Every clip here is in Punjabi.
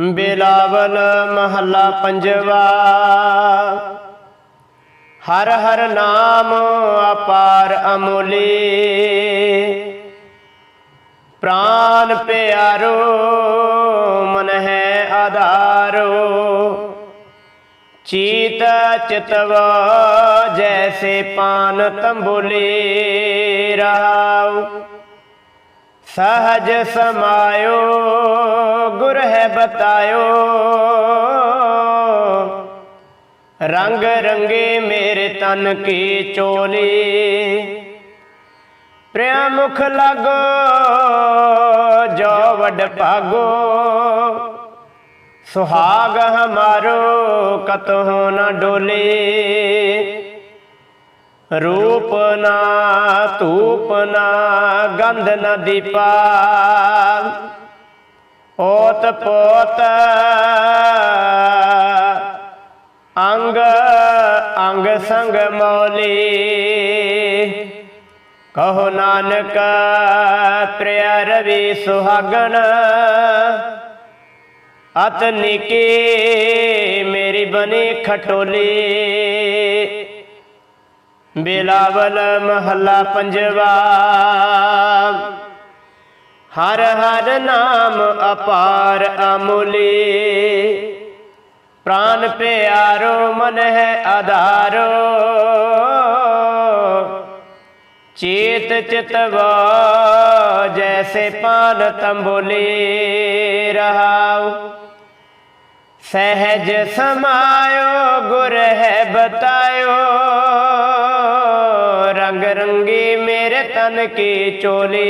ਬਿਲਾਵਲ ਮਹੱਲਾ ਪੰਜਵਾ। ਹਰ ਹਰ ਨਾਮ ਅਪਾਰ ਅਮੁਲੀ। ਪ੍ਰਾਨ ਪਿਆਰੋ, ਮਨ ਹੈ ਆਧਾਰੋ। ਚੀਤ ਚਿਤਵ ਜੈਸੇ ਪਾਨ ਤੰਬੁਲੀ ਰਹਾਉ ਸਹਜ ਸਮਾਇਓ, ਗੁਰ ਹੈ ਬਤਾਇਓ। ਰੰਗ ਰੰਗੇ ਮੇਰੇ ਤਨ ਕੀ ਚੋਲੀ। ਪ੍ਰਿਆ ਮੁਖ ਲਾਗੋ, ਜੋ ਵਡ ਭਾਗੋ। ਸੁਹਾਗ ਹਮਾਰੋ, ਕਤਹੁ ਨਾ ਡੋਲੇ। ਰੂਪ ਨਾ ਧੂਪ ਨਾ ਗੰਧ ਨ ਦੀਪਾ। ਓਤ ਪੋਤ ਅੰਗ ਅੰਗ ਸੰਗ ਮੌਲੀ। ਕਹੋ ਨਾਨਕ ਪ੍ਰਿਆ ਰਵੀ ਸੁਹਾਗਣ। ਅਤ ਨਿਕੇ ਮੇਰੀ ਬਣੀ ਖਟੋਲੀ। ਬਿਲਾਵਲ ਮਹੱਲਾ ਪੰਜਵਾ। ਹਰ ਹਰ ਨਾਮ ਅਪਾਰ ਅਮੁਲੀ। ਪ੍ਰਾਨ ਪਿਆਰੋ ਮਨ ਹੈ ਆਧਾਰੋ। ਚੇਤ ਚਿਤਵ ਜੈਸੇ ਪਾਨ ਤੰਬੁਲੀ ਰਹਾਉ। ਸਹਿਜ ਸਮਾਇਓ, ਗੁਰ ਹੈ ਬਤਾਇਓ। ਰੰਗ ਰੰਗੀ ਮੇਰੇ ਤਨ ਕੀ ਚੋਲੀ।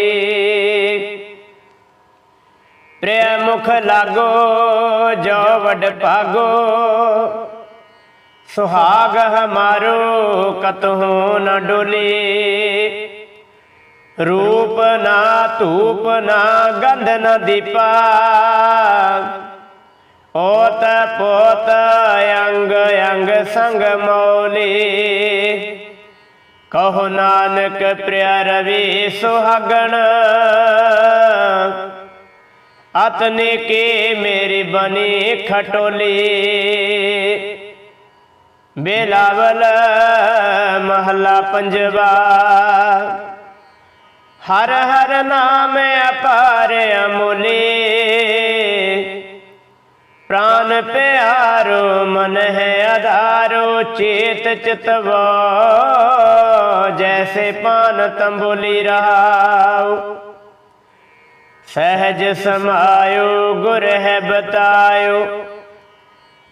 ਪ੍ਰਿਆ ਮੁਖ ਲਾਗੋ, ਜੋ ਵਡ ਭਾਗੋ। ਸੁਹਾਗ ਹਮਾਰੋ, ਕਤਹੂ ਨ ਡੋਲੀ। ਰੂਪ ਨਾ ਧੂਪ ਨਾ ਗੰਧ ਨ ਦੀਪਾ। ਓਤ ਪੋਤ ਅੰਗ ਅੰਗ ਸੰਗ ਮੌਲੀ। ਕਹੋ ਨਾਨਕ ਪ੍ਰਿਆ ਰਵੀ ਸੁਹਾਗਣ। ਅਤਨੇ ਕੇ ਮੇਰੀ ਬਣੀ ਖਟੋਲੀ। ਬੇਲਾਵਲ ਮਹੱਲਾ ਪੰਜਵਾ। ਹਰ ਹਰ ਨਾਮ ਅਪਾਰ ਅਮੁਲੀ। ਪ੍ਰਾਨ ਪਿਆਰੋ ਮਨ ਹੈ ਆਧਾਰੋ ਚੇਤ ਚਿਤਵ ਜੈਸੇ ਪਾਨ ਤੰਬੁਲੀ ਰਹਾਉ ਸਹਿਜ ਸਮਾਇਓ ਗੁਰ ਹੈ ਬਤਾਇਓ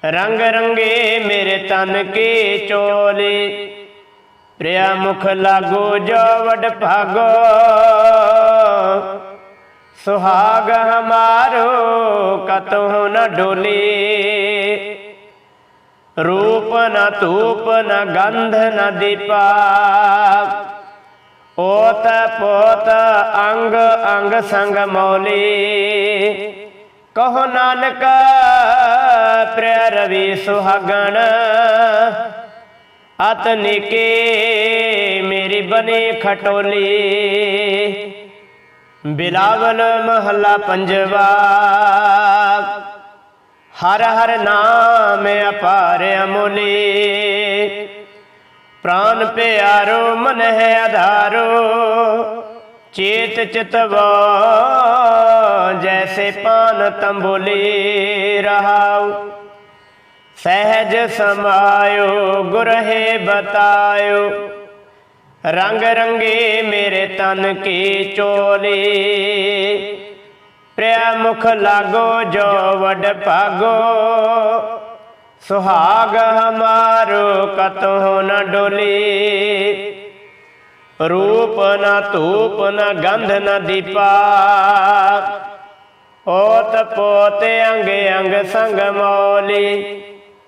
ਰੰਗ ਰੰਗੇ ਮੇਰੇ ਤਨ ਕੀ ਚੋਲੀ ਪ੍ਰਿਆ ਮੁਖ ਲਾਗੋ ਜੋ ਵਡ ਭਾਗੋ ਸੁਹਾਗ ਹਮਾਰੋ ਕਤਹੁ ਨ ਡੋਲੀ। ਰੂਪ ਨ ਧੂਪ ਨ ਗੰਧ ਨ ਦੀਪਾ। ਓਤ ਪੋਤ ਅੰਗ ਅੰਗ ਸੰਗ ਮੌਲੀ। ਕਹੋ ਨਾਨਕ, ਪ੍ਰਿਆ ਰਵੀ ਸੁਹਾਗਣ। ਅਤ ਨਿਕੇ ਮੇਰੀ ਬਣੀ ਖਟੋਲੀ। ਬਿਲਾਵਲ ਮਹੱਲਾ ਪੰਜਵਾ। ਹਰ ਹਰ ਨਾਮ ਅਪਾਰ ਅਮੁਲੀ ਪ੍ਰਾਨ ਪਿਆਰੋ, ਮਨ ਹੈ ਆਧਾਰੋ। ਚੇਤ ਚਿਤਵ, ਜੈਸੇ ਪਾਨ ਤੰਬੁਲੀ ਰਹਾਉ। ਸਹਿਜ ਸਮਾਇਓ, ਗੁਰ ਹੈ ਬਤਾਇਓ। ਰੰਗ ਰੰਗੇ ਮੇਰੇ ਤਨ ਕੀ ਚੋਲੀ। ਪ੍ਰਿਆ ਮੁਖ ਲਾਗੋ, ਜੋ ਵਡ ਭਾਗੋ। ਸੁਹਾਗ ਹਮਾਰੋ, ਕਤਹੁ ਨ ਡੋਲੀ। ਰੂਪ ਨ ਧੂਪ ਨ ਗੰਧ ਨ ਦੀਪਾ। ਓਤ ਪੋਤ ਅੰਗ ਅੰਗ ਸੰਗ ਮੌਲੀ।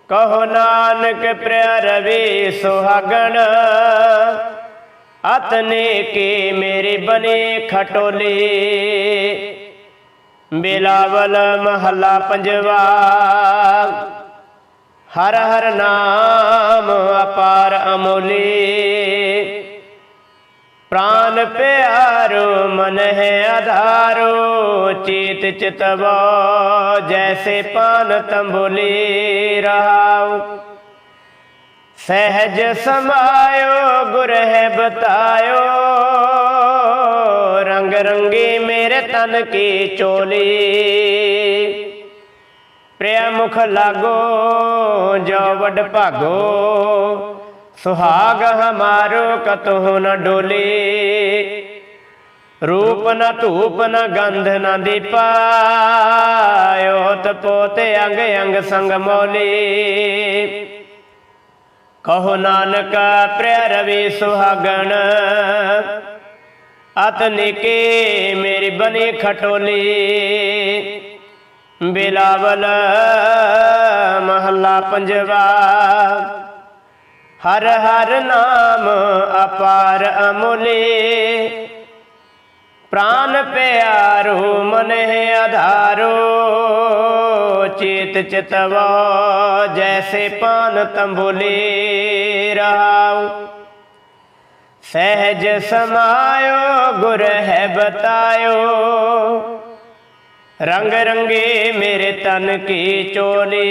ਕਹੋ ਨਾਨਕ ਪ੍ਰਿਆ ਰਵੀ ਸੁਹਾਗਣ। ਅਤਨੇ ਕੀ ਮੇਰੀ ਬਣੀ ਖਟੋਲੀ। ਬਿਲਾਵਲ ਮਹੱਲਾ ਪੰਜਵਾ। ਹਰ ਹਰ ਨਾਮ ਅਪਾਰ ਅਮੋਲੀ। ਪ੍ਰਾਨ ਪਿਆਰੋ, ਮਨ ਹੈ ਆਧਾਰੋ, ਚੀਤ ਚਿਤਵੋ ਜੈਸੇ ਪਾਨ ਤੰਬੁਲੀ ਰਹਾਉ ਸਹਿਜ ਸਮਾਇਓ, ਗੁਰ ਹੈ ਬਤਾਇਓ। ਰੰਗ ਰੰਗੀ ਮੇਰੇ ਤਨ ਕੀ ਚੋਲੀ। ਪ੍ਰਿਆ ਮੁਖ ਲਾਗੋ, ਜੋ ਵਡ ਭਾਗੋ। ਸੁਹਾਗ ਹਮਾਰੋ, ਕਤਹੁ ਨ ਡੋਲੇ। ਰੂਪ ਨ ਧੂਪ ਨ ਗੰਧ ਨ ਦੀਪਾਇਓ ਤਪੋਤੇ ਅੰਗ ਅੰਗ ਸੰਗ ਮੌਲੀ। ਕਹੋ ਨਾਨਕ ਪ੍ਰਿਆ ਰਵੀ ਸੁਹਾਗਣ। ਅਤਨਿਕੇ ਮੇਰੀ ਬਨੀ ਖਟੋਲੀ। ਬਿਲਾਵਲ ਮਹੱਲਾ ਪੰਜਵਾ। ਹਰ ਹਰ ਨਾਮ ਅਪਾਰ ਅਮੁਲੇ। ਪ੍ਰਾਨ ਪਿਆਰੋ ਮਨ ਹੈ ਆਧਾਰੋ ਚੇਤ ਚਿਤਵੋ, ਜੈਸੇ ਪਾਨ ਤੰਬੁਲੇ ਰਹਾਉ। ਸਹਿਜ ਸਮਾਇਓ, ਗੁਰ ਹੈ ਬਤਾਇਓ। ਰੰਗ ਰੰਗੇ ਮੇਰੇ ਤਨ ਕੀ ਚੋਲੀ।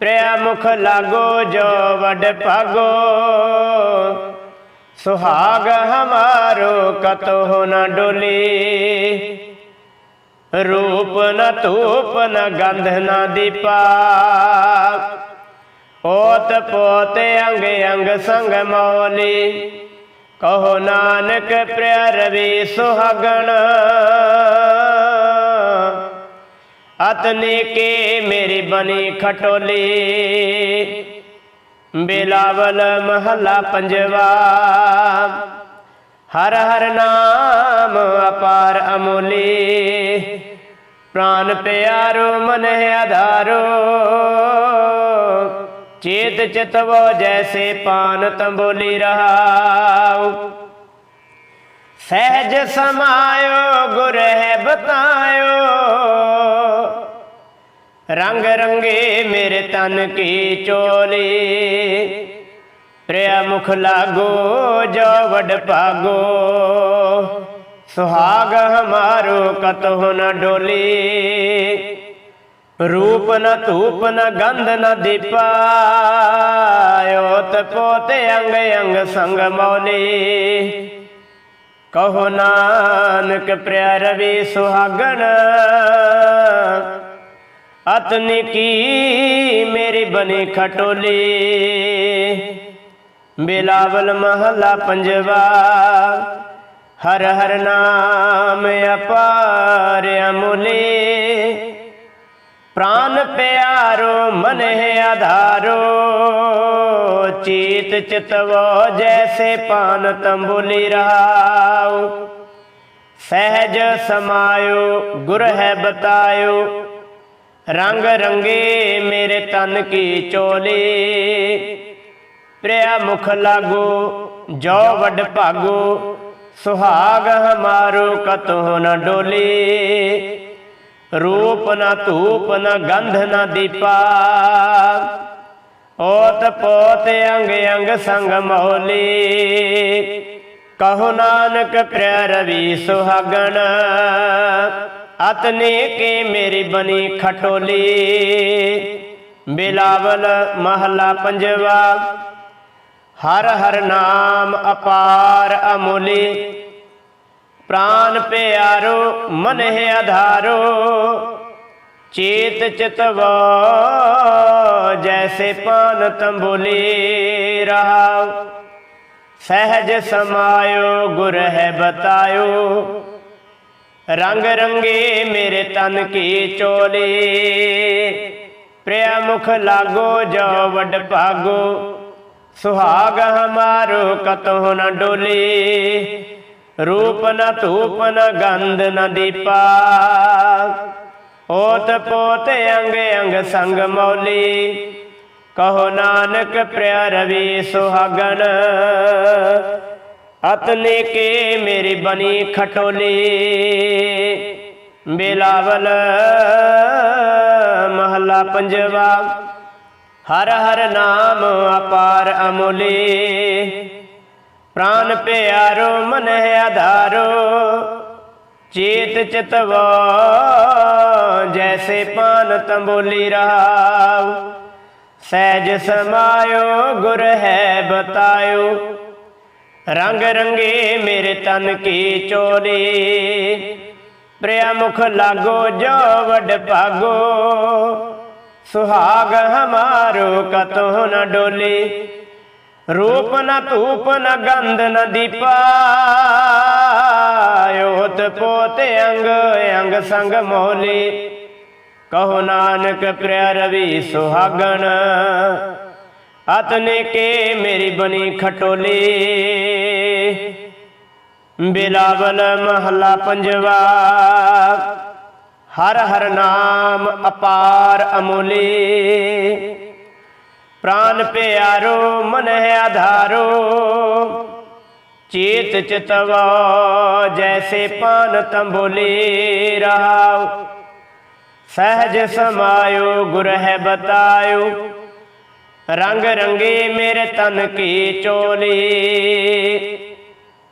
ਪ੍ਰਿਆ ਮੁਖ ਲਾਗੋ, ਜੋ ਵਡ ਭਾਗੋ। ਸੁਹਾਗ ਹਮਾਰੋ ਕਤੋ ਨ ਡੋਲੀ। ਰੂਪ ਨ ਧੂਪ ਨ ਗੰਧ ਨ ਦੀਪਾ। ਓਤ ਪੋਤ ਅੰਗ ਅੰਗ ਸੰਗ ਮੌਲੀ। ਕਹੋ ਨਾਨਕ ਪ੍ਰਿਆ ਰਵੀ ਸੁਹਾਗਣ। ਅਤਨੇ ਕੇ ਮੇਰੀ ਬਣੀ ਖਟੋਲੀ। ਬਿਲਾਵਲ ਮਹੱਲਾ ਪੰਜਵਾ। ਹਰ ਹਰ ਨਾਮ ਅਪਾਰ ਅਮੋਲੀ। ਪ੍ਰਾਨ ਪਿਆਰੋ, ਮਨ ਹੈ ਆਧਾਰੋ। ਚੇਤ ਚਿਤਵੋ, ਜੈਸੇ ਪਾਨ ਤੰਬੋਲੀ ਰਹਾਉ। ਸਹਿਜ ਸਮਾਇਓ, ਗੁਰ ਹੈ ਬਤਾਇਓ। ਰੰਗ ਰੰਗੇ ਮੇਰੇ ਤਨ ਕੀ ਚੋਲੀ। ਪ੍ਰਿਆ ਮੁਖ ਲਾਗੋ, ਜੋ ਵਡ ਭਾਗੋ। ਸੁਹਾਗ ਹਮਾਰੋ ਕਤਹੁ ਨ ਡੋਲੀ। ਰੂਪ ਨ ਧੂਪ ਨ ਗੰਧ ਨ ਦੀਪਾਇਓ ਤਪੋਤੇ ਅੰਗ ਅੰਗ ਸੰਗ ਮੌਲੀ। ਕਹੋ ਨਾਨਕ ਪ੍ਰਿਆ ਰਵੀ ਸੁਹਾਗਣ ਅਤਨੀ ਕੀ ਮੇਰੀ ਬਣੀ ਖਟੋਲੀ। ਬਿਲਾਵਲ ਮਹਲਾ ਪੰਜਵਾ। ਹਰ ਹਰ ਨਾਮ ਅਪਾਰ ਅਮੁਲੇ। ਪ੍ਰਾਨ ਪਿਆਰੋ, ਮਨ ਹੈ ਆਧਾਰੋ। ਚੀਤ ਚਿਤਵੋ, ਜੈਸੇ ਪਾਨ ਤੰਬੁਲੀ ਰਹਾਉ ਸਹਿਜ ਸਮਾਇਓ, ਗੁਰ ਹੈ ਬਤਾਇਓ। ਰੰਗ ਰੰਗੇ ਮੇਰੇ ਤਨ ਕੀ ਚੋਲੀ। ਪ੍ਰਿਆ ਮੁਖ ਲਾਗੋ, ਜੋ ਵਡ ਭਾਗੋ, ਸੁਹਾਗ ਹਮਾਰੋ ਕਤਹੁ ਨ ਡੋਲੀ। ਰੂਪ ਨ ਧੂਪ ਨ ਗੰਧ ਨ ਦੀਪਾ। ਓਤ ਪੋਤ ਅੰਗ ਅੰਗ ਸੰਗ ਮੌਲੀ ਕਹੋ ਨਾਨਕ ਪ੍ਰਿਆ ਰਵੀ ਸੁਹਾਗਣ, ਅਤਨੇ ਕੇ ਮੇਰੀ ਬਣੀ ਖਟੋਲੀ ਬਿਲਾਵਲ ਮਹੱਲਾ ਪੰਜਵਾ ਹਰ ਹਰ ਨਾਮ ਅਪਾਰ ਅਮੁਲੀ। ਪ੍ਰਾਨ ਪਿਆਰੋ ਮਨ ਹੈ ਆਧਾਰੋ। ਚੇਤ ਚਿਤਵ, ਜੈਸੇ ਪਾਨ ਤੰਬੁਲੀ ਰਹਾਉ। ਸਹਿਜ ਸਮਾਇਓ, ਗੁਰ ਹੈ ਬਤਾਇਓ। ਰੰਗ ਰੰਗੇ ਮੇਰੇ ਤਨ ਕੀ ਚੋਲੀ। ਪ੍ਰਿਆ ਮੁਖ ਲਾਗੋ, ਜੋ ਵਡ ਭਾਗੋ। ਸੁਹਾਗ ਹਮਾਰੋ ਕਤਹੁ ਨ ਡੋਲੀ। ਰੂਪ ਨ ਧੂਪ ਨ ਗੰਧ ਨ ਦੀਪਾ। ਓਤ ਪੋਤ ਅੰਗ ਅੰਗ ਸੰਗ ਮੌਲੀ। ਕਹੋ ਨਾਨਕ ਪ੍ਰਿਆ ਰਵੀ ਸੁਹਾਗਣ। ਅਤਨੇ ਕੇ ਮੇਰੀ ਬਣੀ ਖਟੋਲੀ। ਬਿਲਾਵਲ ਮਹੱਲਾ ਪੰਜਵਾ। ਹਰ ਹਰ ਨਾਮ ਅਪਾਰ ਅਮੁਲੀ। ਪ੍ਰਾਨ ਪਿਆਰੋ, ਮਨ ਆਧਾਰੋ। ਚੇਤ ਚਿਤਵੋ ਜੈਸੇ ਪਾਨ ਤੰਬੋਲੀ ਰਹਾਉ ਸਹਿਜ ਸਮਾਇਓ, ਗੁਰ ਹੈ ਬਤਾਇਓ। ਰੰਗ ਰੰਗੇ ਮੇਰੇ ਤਨ ਕੀ ਚੋਲੀ। ਪ੍ਰਿਆ ਮੁਖ ਲਾਗੋ, ਜੋ ਵਡ ਭਾਗੋ। ਸੁਹਾਗ ਹਮਾਰੋ ਕਤੋ ਨ ਡੋਲੀ। ਰੂਪ ਨ ਧੂਪ ਨ ਗੰਧ ਨ ਦੀਪਾ। ਯੋਤ ਪੋਤ ਅੰਗ ਅੰਗ ਸੰਗ ਮੋਲੀ। ਕਹੋ ਨਾਨਕ ਪ੍ਰਿਆ ਰਵੀ ਸੁਹਾਗਣ। ਅਤਨੇ ਕੇ ਮੇਰੀ ਬਣੀ ਖਟੋਲੀ। ਬਿਲਾਵਲ ਮਹਲਾ ਪੰਜਵਾ। ਹਰ ਹਰ ਨਾਮ ਅਪਾਰ ਅਮੋਲੀ। ਪ੍ਰਾਨ ਪਿਆਰੋ, ਮਨ ਹੈ ਆਧਾਰੋ। ਚੇਤ ਚਿਤਵਾ ਜੈਸੇ ਪਾਨ ਤੰਬੋਲੀ ਰਹਾਉ। ਸਹਿਜ ਸਮਾਇਓ, ਗੁਰ ਹੈ ਬਤਾਇਓ। ਰੰਗ ਰੰਗੇ ਮੇਰੇ ਤਨ ਕੀ ਚੋਲੀ।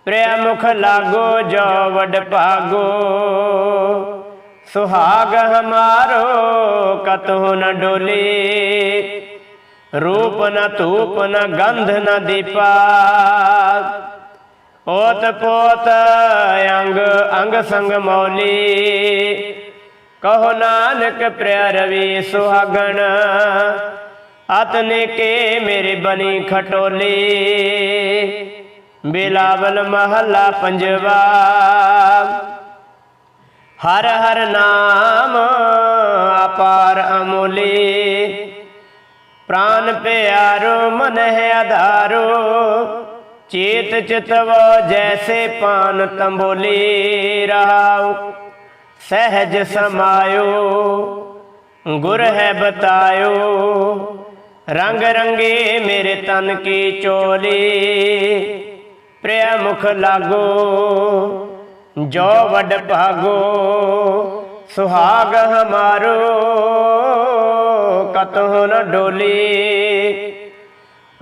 ਪ੍ਰਿਆ ਮੁਖ ਲਾਗੋ, ਜੋ ਵਡ ਭਾਗੋ। ਸੁਹਾਗ ਹਮਾਰੋ, ਕਤਹੁ ਨ ਡੋਲੀ। ਰੂਪ ਨ ਧੂਪ ਨ ਗੰਧ ਨ ਦੀਪਾ। ਓਤ ਪੋਤ ਅੰਗ ਅੰਗ ਸੰਗ ਮੌਲੀ। ਕਹੋ ਨਾਨਕ ਪ੍ਰਿਆ ਰਵੀ ਸੁਹਾਗਣ, ਅਤਨੇ ਕੇ ਮੇਰੇ ਬਣੀ ਖਟੋਲੀ। ਬਿਲਾਵਲ ਮਹੱਲਾ ਪੰਜਵਾ। ਹਰ ਹਰ ਨਾਮ ਅਪਾਰ ਅਮੋਲੀ। ਪ੍ਰਾਨ ਪਿਆਰੋ, ਮਨ ਹੈ ਆਧਾਰੋ। ਚੇਤ ਚਿਤਵੋ ਜੈਸੇ ਪਾਨ ਤੰਬੋਲੀ ਰਹਾਉ। ਸਹਿਜ ਸਮਾਇਓ, ਗੁਰ ਹੈ ਬਤਾਇਓ। ਰੰਗ ਰੰਗੇ ਮੇਰੇ ਤਨ ਕੀ ਚੋਲੀ। ਪ੍ਰਿਆ ਮੁਖ ਲਾਗੋ। ਜੋ ਵਡ ਭਾਗੋ, ਸੁਹਾਗ ਹਮਾਰੋ ਕਤਹੁ ਨ ਡੋਲੀ।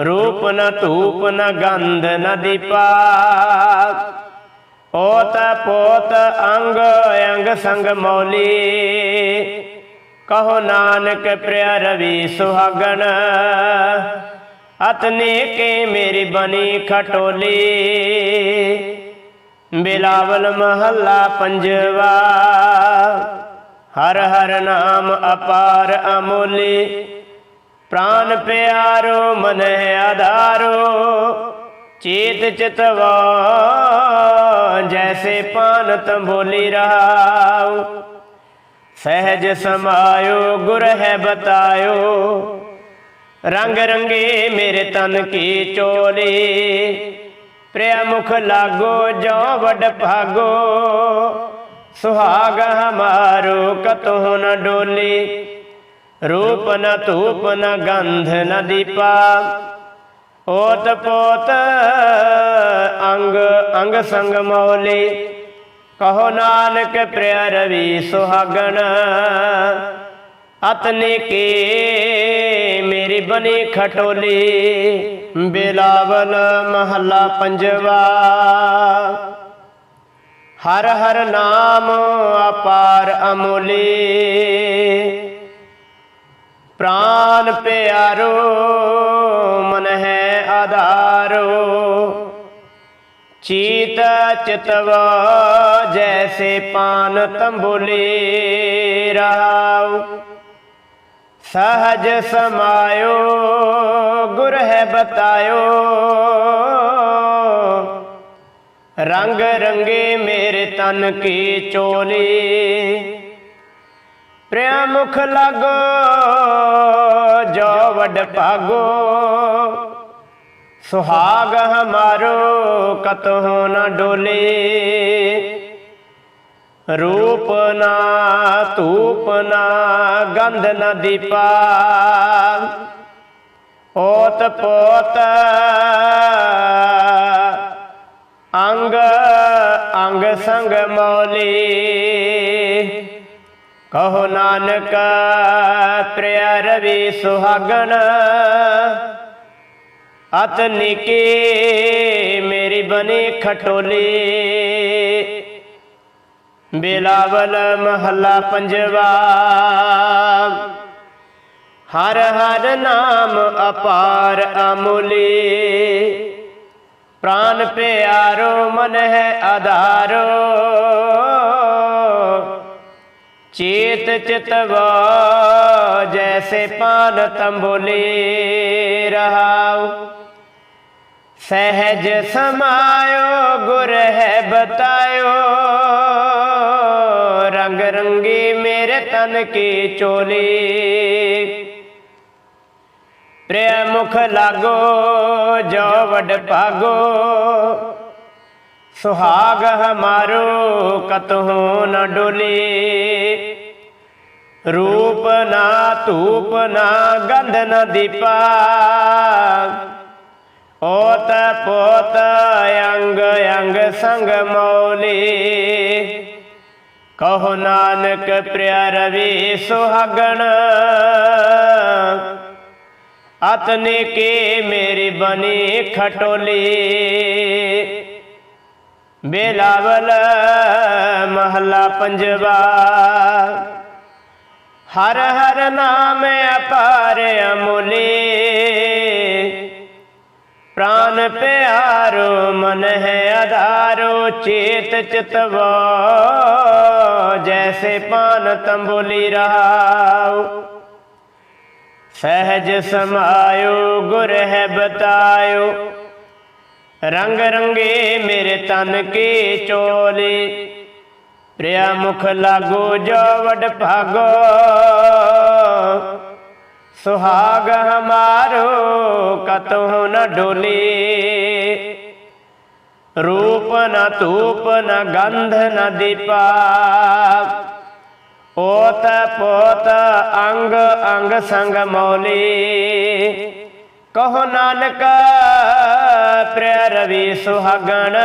ਰੂਪ ਨ ਧੂਪ ਨ ਗੰਧ ਨ ਦੀਪਾ। ਓਤ ਪੋਤ ਅੰਗ ਅੰਗ ਸੰਗ ਮੌਲੀ। ਕਹੋ ਨਾਨਕ ਪ੍ਰਿਆ ਰਵੀ ਸੁਹਾਗਣ। ਅਤਨੇ ਕੇ ਮੇਰੀ ਬਣੀ ਖਟੋਲੀ। ਬਿਲਾਵਲ ਮਹੱਲਾ ਪੰਜਵਾ। ਹਰ ਹਰ ਨਾਮ ਅਪਾਰ ਅਮੋਲੀ। ਪ੍ਰਾਨ ਪਿਆਰੋ, ਮਨ ਆਧਾਰੋ। ਚੇਤ ਚਿਤਵਾ, ਜੈਸੇ ਪਾਨ ਤੰਬੋਲੀ ਰਹਾਉ ਸਹਿਜ ਸਮਾਇਓ, ਗੁਰ ਹੈ ਬਤਾਇਓ। ਰੰਗ ਰੰਗੇ ਮੇਰੇ ਤਨ ਕੀ ਚੋਲੀ। ਪ੍ਰਿਆ ਮੁਖ ਲਾਗੋ, ਜੋ ਵਡ ਭਾਗੋ। ਸੁਹਾਗ ਹਮਾਰੋ, ਕਤਹੁ ਨ ਡੋਲੀ। ਰੂਪ ਨ ਧੂਪ ਨ ਗੰਧ ਨ ਦੀਪਾ। ਓਤ ਪੋਤ ਅੰਗ ਅੰਗ ਸੰਗ ਮੌਲੀ। ਕਹੋ ਨਾਨਕ ਪ੍ਰਿਯ ਰਵੀ ਸੁਹਾਗਣ। ਅਤਨੇ ਕੇ ਮੇਰੀ ਬਣੀ ਖਟੋਲੀ। ਬਿਲਾਵਲ ਮਹੱਲਾ ਪੰਜਵਾ। ਹਰ ਹਰ ਨਾਮ ਅਪਾਰ ਅਮੋਲੀ। ਪ੍ਰਾਨ ਪਿਆਰੋ, ਮਨ ਹੈ ਆਧਾਰੋ। ਚੀਤ ਚਿਤਵ ਜੈਸੇ ਪਾਨ ਤੰਬੋਲੀ ਰਾਉ। ਸਹਜ ਸਮਾਇਓ, ਗੁਰ ਹੈ ਬਤਾਇਓ। ਰੰਗ ਰੰਗੇ ਮੇਰੇ ਤਨ ਕੀ ਚੋਲੀ। ਪ੍ਰਿਆ ਮੁਖ ਲਾਗੋ, ਜੋ ਵਡ ਭਾਗੋ। ਸੁਹਾਗ ਹਮਾਰੋ, ਕਤਹੁ ਨਾ ਡੋਲੇ। ਰੂਪ ਨਾ ਧੂਪ ਨਾ ਗੰਧ ਨ ਦੀਪਾ। ਓਤ ਪੋਤ, ਅੰਗ ਅੰਗ ਸੰਗ ਮੌਲੀ। ਕਹੋ ਨਾਨਕ, ਪ੍ਰਿਆ ਰਵੀ ਸੁਹਾਗਣ। ਅਤ ਨਿਕੇ, ਮੇਰੀ ਬਣੀ ਖਟੋਲੀ। ਬਿਲਾਵਲ ਮਹੱਲਾ ਪੰਜਵਾ। ਹਰ ਹਰ ਨਾਮ ਅਪਾਰ ਅਮੁਲੀ। ਪ੍ਰਾਨ ਪਿਆਰੋ ਮਨ ਹੈ ਆਧਾਰੋ। ਚੇਤ ਚਿਤਵਾ ਜੈਸੇ ਪਾਨ ਤੰਬੋਲੇ ਰਹਾਉ। ਸਹਿਜ ਸਮਾਇਓ, ਗੁਰ ਹੈ ਬਤਾਇਓ। ਮੇਰੇ ਤਨ ਕੀ ਚੋਲੀ। ਪ੍ਰਿਆ ਮੁਖ ਲਾਗੋ, ਜੋ ਵਡ ਭਾਗੋ। ਸੁਹਾਗ ਹਮਾਰੋ, ਕਤਹੂ ਨ ਡੋਲੀ। ਰੂਪ ਨਾ ਧੂਪ ਨਾ ਗੰਧ ਨ ਦੀਪਾ। ਓਤ ਪੋਤ ਅੰਗ ਅੰਗ ਸੰਗ ਕਹੋ ਨਾਨਕ ਪ੍ਰਿਆ ਰਵੀ ਸੁਹਾਗਣ ਅਤਨੇ ਕੇ ਮੇਰੀ ਬਣੀ ਖਟੋਲੀ। ਬੇਲਾਵਲ ਮਹੱਲਾ ਪੰਜਵਾ, ਹਰ ਹਰ ਨਾਮ ਅਪਾਰ ਅਮੁਲੀ। ਪ੍ਰਾਨ ਪਿਆਰੋ ਮਨ ਹੈ ਆਧਾਰੋ ਚੇਤ ਚਿਤਵਾ ਜੈਸੇ ਪਾਨ ਤੰਬੋਲੀ ਰਹਾਉ ਸਹਿਜ ਸਮਾਇਓ ਗੁਰ ਹੈ ਬਤਾਇਓ ਰੰਗ ਰੰਗੇ ਮੇਰੇ ਤਨ ਕੀ ਚੋਲੀ ਪ੍ਰਿਆ ਮੁਖ ਲਾਗੋ ਜੋ ਵਡ ਭਾਗੋ ਸੁਹਾਗ ਹਮਾਰੋ, ਕਤਹੁ ਨ ਡੋਲੀ। ਰੂਪ ਨ ਧੂਪ ਨ ਗੰਧ ਨ ਦੀਪਾ। ਓਤ ਪੋਤ ਅੰਗ ਅੰਗ ਸੰਗ ਮੌਲੀ। ਕਹੋ ਨਾਨਕ ਪ੍ਰਿਆ ਰਵੀ ਸੁਹਾਗਣ।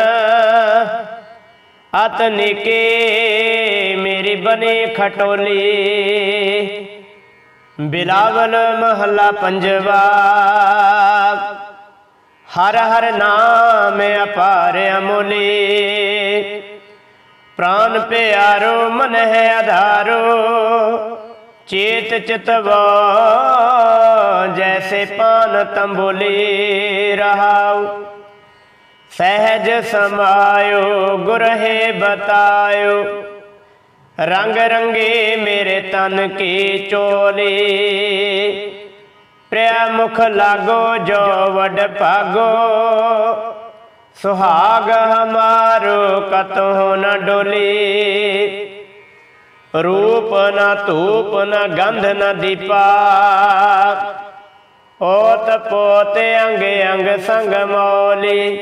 ਅਤ ਨਿਕੇ ਮੇਰੀ ਬਣੀ ਖਟੋਲੀ। ਬਿਲਾਵਲ ਮਹੱਲਾ ਪੰਜਵਾ। ਹਰ ਹਰ ਨਾਮ ਅਪਾਰ ਅਮੁਲੀ। ਪ੍ਰਾਨ ਪਿਆਰੋ, ਮਨ ਹੈ ਆਧਾਰੋ। ਚੇਤ ਚਿਤਵਾ, ਜੈਸੇ ਪਾਨ ਤੰਬੋਲੀ ਰਹਾਉ। ਸਹਿਜ ਸਮਾਇਓ, ਗੁਰ ਹੈ ਬਤਾਇਓ। ਰੰਗ ਰੰਗੇ ਮੇਰੇ ਤਨ ਕੀ ਚੋਲੀ। ਪ੍ਰਿਆ ਮੁਖ ਲਾਗੋ, ਜੋ ਵਡ ਭਾਗੋ। ਸੁਹਾਗ ਹਮਾਰੋ ਕਤਹੁ ਨ ਡੋਲੀ। ਰੂਪ ਨ ਧੂਪ, ਨ ਗੰਧ, ਨ ਦੀਪਾ। ਓਤ ਪੋਤ ਅੰਗ ਅੰਗ ਸੰਗ ਮੌਲੀ।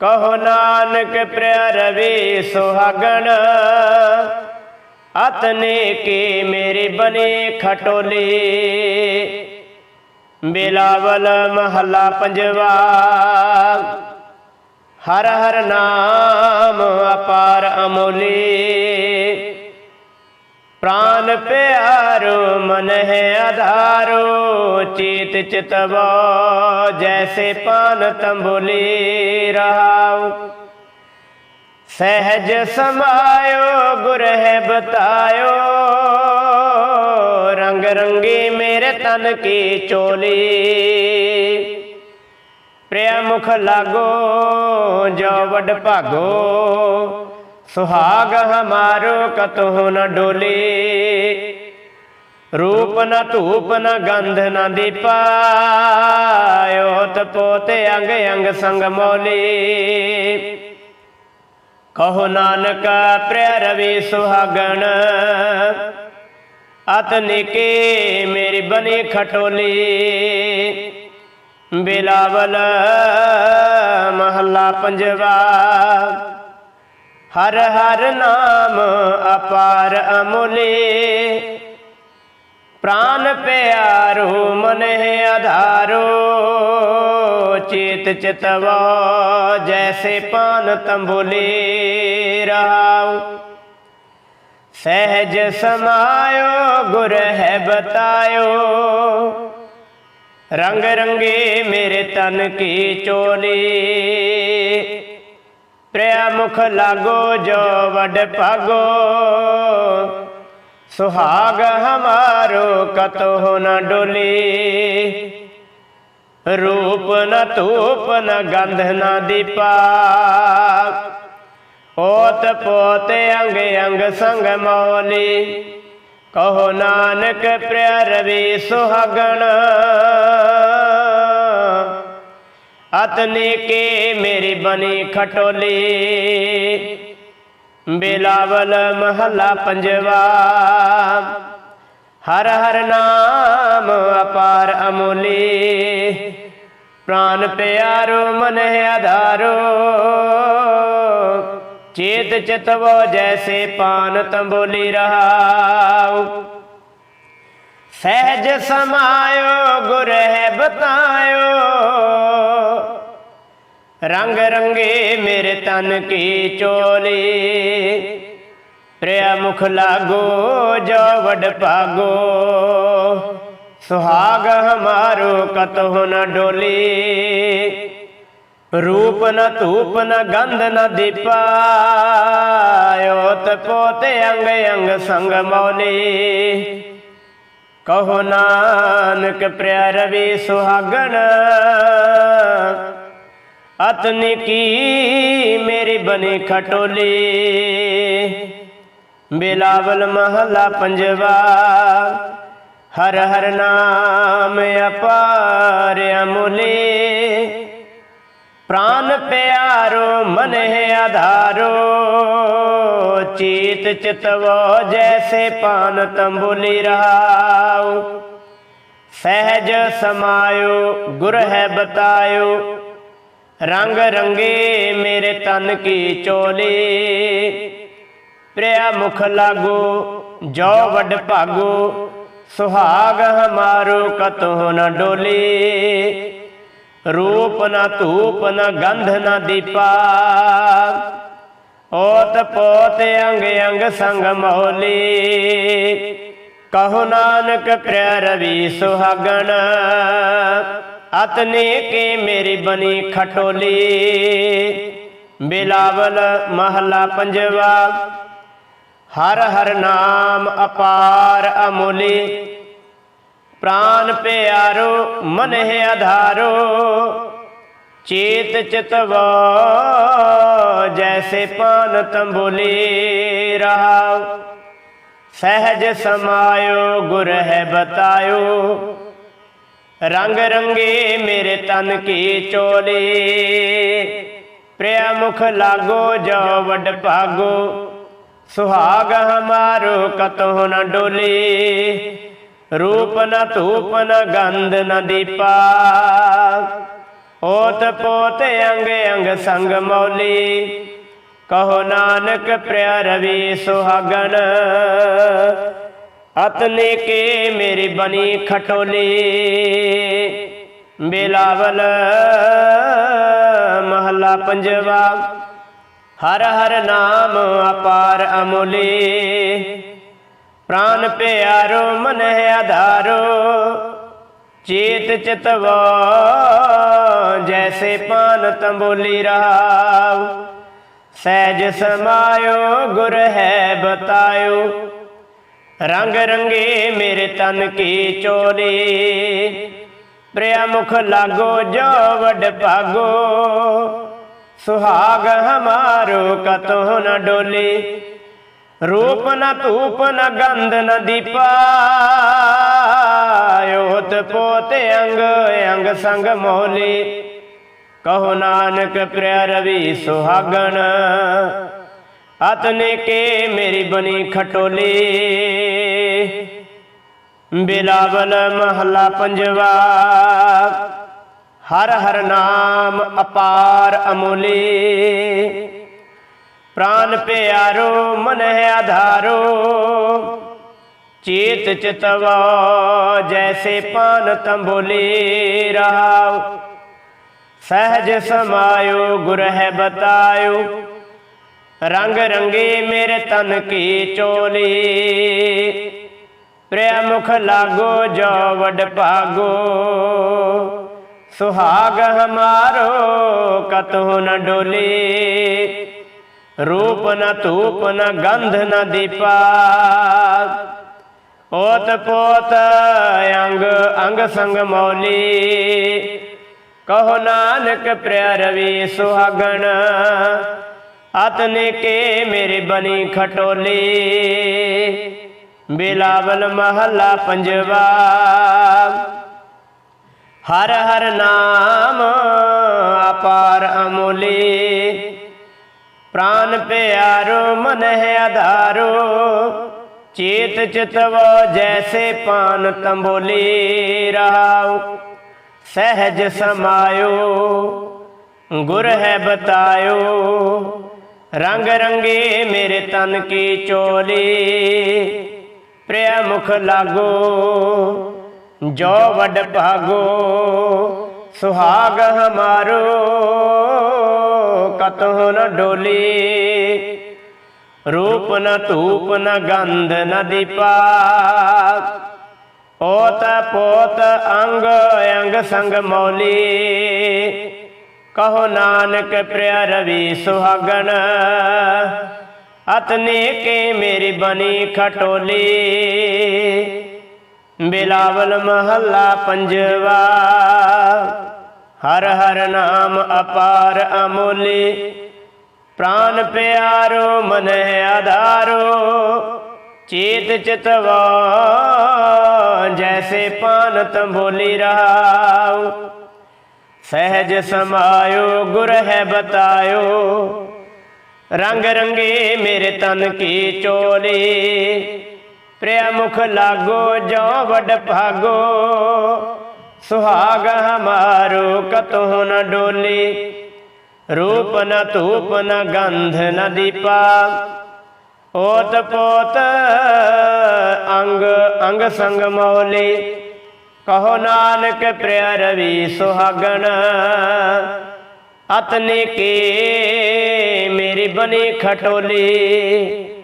ਕਹੋ ਨਾਨਕ ਪ੍ਰਿਆ ਰਵੀ ਸੁਹਾਗਣ। ਅਤਨੇ ਕੀ ਮੇਰੀ ਬਣੀ ਖਟੋਲੀ। ਬਿਲਾਵਲ ਮਹੱਲਾ ਪੰਜਵਾ। ਹਰ ਹਰ ਨਾਮ ਅਪਾਰ ਅਮੋਲੀ। ਪ੍ਰਾਨ ਪਿਆਰੋ, ਮਨ ਹੈ ਆਧਾਰੋ, ਚੇਤ ਚਿਤਵੋ ਜੈਸੇ ਪਾਨ ਤੰਬੋਲੀ ਰਹਾਉ। ਸਹਿਜ ਸਮਾਇਓ, ਗੁਰ ਹੈ ਬਤਾਇਓ। ਰੰਗ ਰੰਗੀ ਮੇਰੇ ਤਨ ਕੀ ਚੋਲੀ। ਪ੍ਰਿਆ ਮੁਖ ਲਾਗੋ, ਜੋ ਵਡ ਭਾਗੋ। ਸੁਹਾਗ ਹਮਾਰੋ, ਕਤਹੁ ਨ ਡੋਲੀ। ਰੂਪ ਨ ਧੂਪ ਨ ਗੰਧ ਨ ਦੀਪਾ ਓਤ ਪੋਤੇ ਅੰਗ ਅੰਗ ਸੰਗ ਮੌਲੀ। ਕਹੋ ਨਾਨਕ ਪ੍ਰਿਆ ਰਵੀ ਸੁਹਾਗਣ, ਅਤ ਨਿਕੇ ਮੇਰੀ ਬਣੀ ਖਟੋਲੀ। ਬਿਲਾਵਲ ਮਹੱਲਾ ਪੰਜਵਾ, ਹਰ ਹਰ ਨਾਮ ਅਪਾਰ ਅਮੁਲੀ। ਪ੍ਰਾਨ ਪਿਆਰੋ ਮਨ ਹੈ ਆਧਾਰੋ, ਚੇਤ ਚਿਤਵਾ ਜੈਸੇ ਪਾਨ ਤੰਬੋਲੀ ਰਹਾਉ। ਸਹਿਜ ਸਮਾਇਓ, ਗੁਰ ਹੈ ਬਤਾਇਓ। ਰੰਗ ਰੰਗੇ ਮੇਰੇ ਤਨ ਕੀ ਚੋਲੀ। ਪ੍ਰਿਆ ਮੁਖ ਲਾਗੋ, ਜੋ ਵਡ ਭਾਗੋ। ਸੁਹਾਗ ਹਮਾਰੋ ਕਤੋ ਨ ਡੋਲੀ। ਰੂਪ ਨ ਧੂਪ ਨ ਗੰਧ ਨ ਦੀਪਾ। ਓਤ ਪੋਤ ਅੰਗ ਅੰਗ ਸੰਗ ਮੌਲੀ। ਕਹੋ ਨਾਨਕ ਪ੍ਰਿਆ ਰਵੀ ਸੁਹਾਗਣ। ਅਤਨੇ ਕੇ ਮੇਰੀ ਬਣੀ ਖਟੋਲੀ। ਬਿਲਾਵਲ ਮਹੱਲਾ ਪੰਜਵਾ। ਹਰ ਹਰ ਨਾਮ ਅਪਾਰ ਅਮੋਲੀ। ਪ੍ਰਾਨ ਪਿਆਰੋ, ਮਨ ਆਧਾਰੋ। ਚੇਤ ਚਿਤਵੋ, ਜੈਸੇ ਪਾਨ ਤੰਬੋਲੀ ਰਹਾਉ। ਸਹਿਜ ਸਮਾਇਓ, ਗੁਰ ਹੈ ਬਤਾਇਓ। ਰੰਗ ਰੰਗੇ ਮੇਰੇ ਤਨ ਕੀ ਚੋਲੀ। ਪ੍ਰਿਆ ਮੁਖ ਲਾਗੋ, ਜੋ ਵਡ ਭਾਗੋ। ਸੁਹਾਗ ਹਮਾਰੋ ਕਤਹੁ ਨ ਡੋਲੀ। ਰੂਪ ਨ ਧੂਪ ਨ ਗੰਧ ਨ ਦੀਪਾ। ਓਤ ਪੋਤ ਅੰਗ ਅੰਗ ਸੰਗ ਮੌਲੀ। ਕਹੋ ਨਾਨਕ ਪ੍ਰਿਆ ਰਵੀ ਸੁਹਾਗਣ। ਅਤਨੀ ਕੀ ਮੇਰੀ ਬਣੀ ਖਟੋਲੀ। ਬਿਲਾਵਲ ਮਹੱਲਾ ਪੰਜਵਾ, ਹਰ ਹਰ ਨਾਮ ਅਪਾਰ ਅਮੁਲੇ। ਪ੍ਰਾਨ ਪਿਆਰੋ, ਮਨ ਹੈ ਆਧਾਰੋ, ਚੀਤ ਚਿਤਵੋ ਜੈਸੇ ਪਾਨ ਤੰਬੁਲੀ ਰਹਾਉ। ਸਹਿਜ ਸਮਾਇਓ, ਗੁਰ ਹੈ ਬਤਾਇਓ ਰੰਗ ਰੰਗੇ ਮੇਰੇ ਤਨ ਕੀ ਚੋਲੀ। ਪ੍ਰਿਆ ਮੁਖ ਲਾਗੋ, ਜੋ ਵੱਡ ਭਾਗੋ, ਸੁਹਾਗ ਹਮਾਰੋ ਕਤੋ ਨ ਡੋਲੀ। ਰੂਪ ਨ ਧੂਪ ਨ ਗੰਧ ਨ ਦੀਪਾ। ਓਤ ਪੋਤ ਅੰਗ ਅੰਗ ਸੰਗ ਮੋਲੀ। ਕਹੋ ਨਾਨਕ ਪ੍ਰਿਆ ਰਵੀ ਸੁਹਾਗਣ। ਅਤਨੇ ਕੇ ਮੇਰੀ ਬਣੀ ਖਟੋਲੀ। ਬਿਲਾਵਲ ਮਹੱਲਾ ਪੰਜਵਾ। ਹਰ ਹਰ ਨਾਮ ਅਪਾਰ ਅਮੁਲੀ। ਪ੍ਰਾਨ ਪਿਆਰੋ, ਮਨ ਹੈ ਆਧਾਰੋ ਚੇਤ ਚਿਤਵੋ, ਜੈਸੇ ਪਾਨ ਤੰਬੁਲੀ ਰਹਾਉ। ਸਹਿਜ ਸਮਾਇਓ, ਗੁਰ ਹੈ ਬਤਾਇਓ। ਰੰਗ ਰੰਗੇ ਮੇਰੇ ਤਨ ਕੀ ਚੋਲੀ। ਪ੍ਰਿਆ ਮੁਖ ਲਾਗੋ ਜੋ ਵਡ ਭਾਗੋ। ਸੁਹਾਗ ਹਮਾਰੋ ਕਤੋ ਨ ਡੋਲੀ। ਰੂਪ ਨ ਧੂਪ ਨ ਗੰਧ ਨ ਦੀਪਾ। ਓਤ ਪੋਤ ਅੰਗ ਅੰਗ ਸੰਗ ਮੌਲੀ। ਕਹੋ ਨਾਨਕ ਪ੍ਰਿਆ ਰਵੀ ਸੁਹਾਗਣ ਅਤਨੇ ਕੇ ਮੇਰੀ ਬਣੀ ਖਟੋਲੀ। ਬਿਲਾਵਲ, ਮਹੱਲਾ ਪੰਜਵਾ। ਹਰ ਹਰ ਨਾਮ ਅਪਾਰ ਅਮੁਲੀ। ਪ੍ਰਾਨ ਪਿਆਰੋ, ਮਨ ਹੈ ਆਧਾਰੋ। ਚੇਤ ਚਿਤਵੋ, ਜੈਸੇ ਪਾਨ ਤੰਬੋਲੀ ਰਹਾਉ ਸਹਿਜ ਸਮਾਇਓ, ਗੁਰ ਹੈ ਬਤਾਇਓ। ਰੰਗ ਰੰਗੇ ਮੇਰੇ ਤਨ ਕੀ ਚੋਲੀ। ਪ੍ਰਿਆ ਮੁਖ ਲਾਗੋ ਜੋ ਵਡ ਭਾਗੋ। ਸੁਹਾਗ ਹਮਾਰੋ ਕਤੋ ਨ ਡੋਲੀ। ਰੂਪ ਨ ਧੂਪ ਨ ਗੰਧ ਨ ਦੀਪਾ। ਓਤ ਪੋਤ ਅੰਗ ਅੰਗ ਸੰਗ ਮੋਲੀ। ਕਹੋ ਨਾਨਕ ਪ੍ਰਿਆ ਰਵੀ ਸੁਹਾਗਣ। ਅਤਨੇ ਕੇ ਮੇਰੀ ਬਣੀ ਖਟੋਲੀ। ਬਿਲਾਵਲ ਮਹੱਲਾ ਪੰਜਵਾ। ਹਰ ਹਰ ਨਾਮ ਅਪਾਰ ਅਮੁਲੀ। ਪ੍ਰਾਨ ਪਿਆਰੋ, ਮਨ ਹੈ ਆਧਾਰੋ। ਚੇਤ ਚਿਤਵਾ, ਜੈਸੇ ਪਾਨ ਤੰਬੋਲੀ ਰਹਾਉ। ਸਹਿਜ ਸਮਾਇਓ, ਗੁਰ ਹੈ ਬਤਾਇਓ। ਰੰਗ ਰੰਗੀ ਮੇਰੇ ਤਨ ਕੀ ਚੋਲੀ। ਪ੍ਰਿਆ ਮੁਖ ਲਾਗੋ, ਜੋ ਵਡ ਭਾਗੋ। ਸੁਹਾਗ ਹਮਾਰੋ ਕਤਹੁ ਨ ਡੋਲੀ। ਰੂਪ ਨ ਧੂਪ ਨ ਗੰਧ ਨ ਦੀਪਾ। ਓਤ ਪੋਤ ਅੰਗ ਅੰਗ ਸੰਗ ਮੌਲੀ। ਕਹੋ ਨਾਨਕ ਪ੍ਰਿਆ ਰਵੀ ਸੁਹਾਗਣ। ਅਤਨੇ ਕੇ ਮੇਰੇ ਬਣੀ ਖਟੋਲੀ। ਬਿਲਾਵਲ ਮਹੱਲਾ ਪੰਜਵਾ। ਹਰ ਹਰ ਨਾਮ ਅਪਾਰ ਅਮੋਲੀ। ਪ੍ਰਾਨ ਪਿਆਰੋ, ਮਨ ਹੈ ਆਧਾਰੋ ਚੇਤ ਚਿਤਵੋ, ਜੈਸੇ ਪਾਨ ਤੰਬੋਲੀ ਰਹਾਉ। ਸਹਿਜ ਸਮਾਇਓ, ਗੁਰ ਹੈ ਬਤਾਇਓ। ਰੰਗ ਰੰਗੇ ਮੇਰੇ ਤਨ ਕੀ ਚੋਲੀ ਪ੍ਰਿਆ ਮੁਖ ਲਾਗੋ, ਜੋ ਵੱਡ ਭਾਗੋ, ਸੁਹਾਗ ਹਮਾਰੋ ਕਤਹੁ ਨ ਡੋਲੀ। ਰੂਪ ਨ ਧੂਪ ਨ ਗੰਧ ਨ ਦੀਪਾ ਓਤ ਪੋਤ ਅੰਗ ਅੰਗ ਸੰਗ ਮੌਲੀ। ਕਹੋ ਨਾਨਕ ਪ੍ਰਿਆ ਰਵੀ ਸੁਹਾਗਣ, ਅਤਨੇ ਕੇ ਮੇਰੀ ਬਣੀ ਖਟੋਲੀ? ਬਿਲਾਵਲ ਮਹੱਲਾ ਪੰਜਵਾ, ਹਰ ਹਰ ਨਾਮ ਅਪਾਰ ਅਮੋਲੀ। ਪ੍ਰਾਨ ਪਿਆਰੋ, ਮਨ ਹੈ ਆਧਾਰੋ, ਚੇਤ ਚਿਤਵਾ, ਜੈਸੇ ਪਾਨ ਤੰਬੋਲੀ ਰਹਾਉ। ਸਹਿਜ ਸਮਾਇਓ, ਗੁਰ ਹੈ ਬਤਾਇਓ। ਰੰਗ ਰੰਗੇ ਮੇਰੇ ਤਨ ਕੀ ਚੋਲੀ। ਪ੍ਰਿਆ ਮੁਖ ਲਾਗੋ ਜੋ ਵਡ ਭਾਗੋ। ਸੁਹਾਗ ਹਮਾਰੋ, ਕਤਹੁ ਨ ਡੋਲੀ। ਰੂਪ ਨ ਧੂਪ ਨ ਗੰਧ ਨ ਦੀਪਾ। ਓਤ ਪੋਤ, ਅੰਗ ਅੰਗ ਸੰਗ ਮੌਲੀ। ਕਹੋ ਨਾਨਕ ਪ੍ਰਿਆ ਰਵੀ ਸੁਹਾਗਣ। ਅਤਨੇ ਕੇ ਮੇਰੀ ਬਣੀ ਖਟੋਲੀ।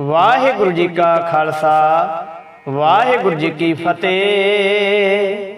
ਵਾਹਿਗੁਰੂ ਜੀ ਕਾ ਖਾਲਸਾ, ਵਾਹਿਗੁਰੂ ਜੀ ਕੀ ਫਤਿਹ।